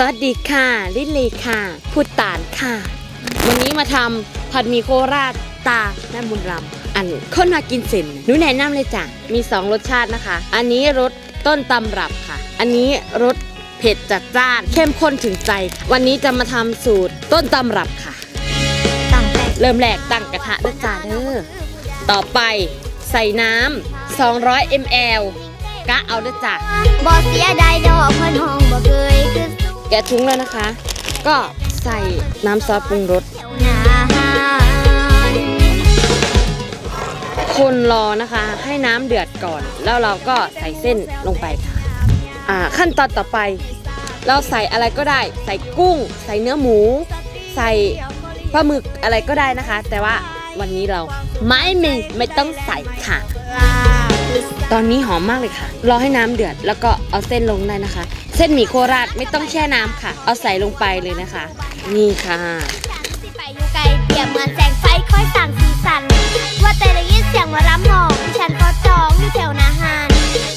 สวัสดีค่ะ ลิลลีค่ะพูดตานค่ะ วันนี้มาทำผัดหมี่โคราชตาแม่บุญรำอันคนมากินเส้นหนูแนะนำเลยจ้ะมีสองรสชาตินะคะ อันนี้รสต้นตำรับค่ะ อันนี้รสเผ็ดจัดจ้าน เข้มข้นถึงใจ วันนี้จะมาทำสูตรต้นตำรับค่ะตั้งแต่เริ่มแรกตั้งกระทะด้วยจ้าเด้อต่อไปใส่น้ำ200 ml กะเอาด้วยจ้ะบ่เสียดายะถุงแล้วนะคะ ก็ใส่น้ำซอสปรุงรสคนรอนะคะ ให้น้ำเดือดก่อน แล้วเราก็ใส่เส้นลงไปค่ะอ่าขั้นตอนต่อไป เราใส่อะไรก็ได้ ใส่กุ้ง ใส่เนื้อหมู ใส่ปลาหมึกอะไรก็ได้นะคะ แต่ว่าวันนี้เราไม่มีไม่ต้องใส่ค่ะ ตอนนี้หอมมากเลยค่ะ รอให้น้ำเดือดแล้วก็เอาเส้นลงได้นะคะ เส้นหมี่โคราชไม่ต้องแช่น้ำค่ะ เอาใส่ลงไปเลยนะคะ นี่ค่ะสิไปอยู่ไกลเปรียบเหมือนแสงไฟค่อยสั่งสีสัน ว่าแต่ได้ยินเสียงว่ารำหองฉันก็จองอยู่แถวหนาหาน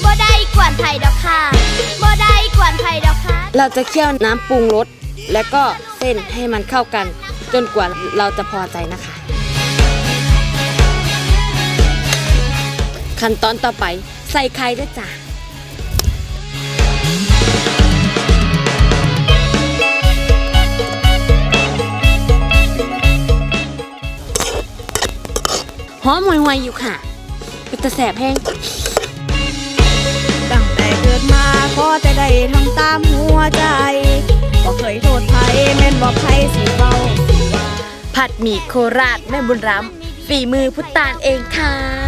บ่ได้กวนไผดอกค่ะบ่ได้กวนไผดอกค่ะ เราจะเคี่ยวน้ำปรุงรสและก็เส้นให้มันเข้ากัน จนกว่าเราจะพอใจนะคะ ขั้นตอนต่อไปใส่ไข่ด้วยจ้ะหอมหวยๆอยู่ค่ะเป็นตะแสบแห้งตั้งแต่เกิดมาก็จะได้ทำตามหัวใจบ่เคยโทษไผแม่นบ่ไผสิเว้าผัดหมี่โคราชแม่บุญรำฝีมือพุทธานเองค่ะ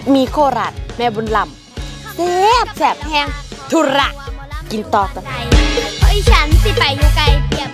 ดมีโคราชแม่บุญลำแซ่บแซ่บแห้งทุระกินต่อกัน เฮ้ยฉันสิไปอยู่ไกลเปรียบ